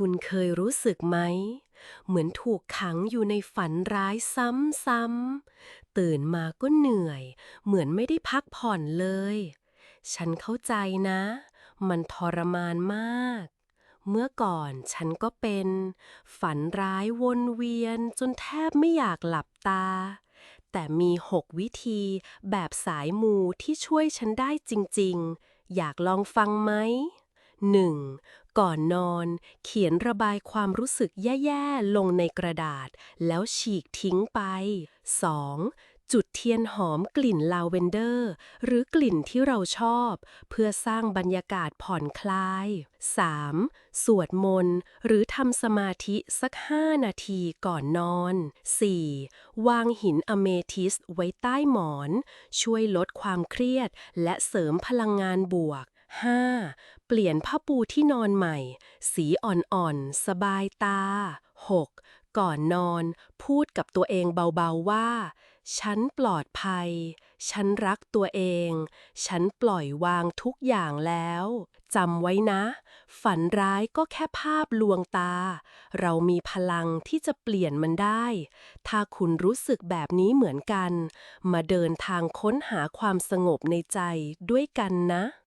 คุณเคยรู้สึกไหม เหมือนถูกขังอยู่ในฝันร้ายซ้ำๆ ตื่นมาก็เหนื่อย เหมือนไม่ได้พักผ่อนเลย ฉันเข้าใจนะ มันทรมานมาก เมื่อก่อนฉันก็เป็น ฝันร้ายวนเวียนจนแทบไม่อยากหลับตา แต่มีหกวิธีแบบสายมูที่ช่วยฉันได้จริงๆ อยากลองฟังไหม 1. ก่อนนอน เขียนระบายความรู้สึกแย่ๆ ลงในกระดาษ แล้วฉีกทิ้งไป 2. จุดเทียนหอมกลิ่นลาเวนเดอร์ หรือกลิ่นที่เราชอบ เพื่อสร้างบรรยากาศผ่อนคลาย 3. สวดมนต์หรือทำสมาธิสัก 5 นาทีก่อนนอน 4. วางหินอเมทิสไว้ใต้หมอน ช่วยลดความเครียดและเสริมพลังงานบวก 5. เปลี่ยนผ้าปูที่นอนใหม่ สีอ่อนๆ สบายตา 6. ก่อนนอน พูดกับตัวเองเบาๆว่า ฉันปลอดภัย ฉันรักตัวเอง ฉันปล่อยวางทุกอย่างแล้วจำไว้นะ ฝันร้ายก็แค่ภาพลวงตา เรามีพลังที่จะเปลี่ยนมันได้ ถ้าคุณรู้สึกแบบนี้เหมือนกัน มาเดินทางค้นหาความสงบในใจด้วยกันนะ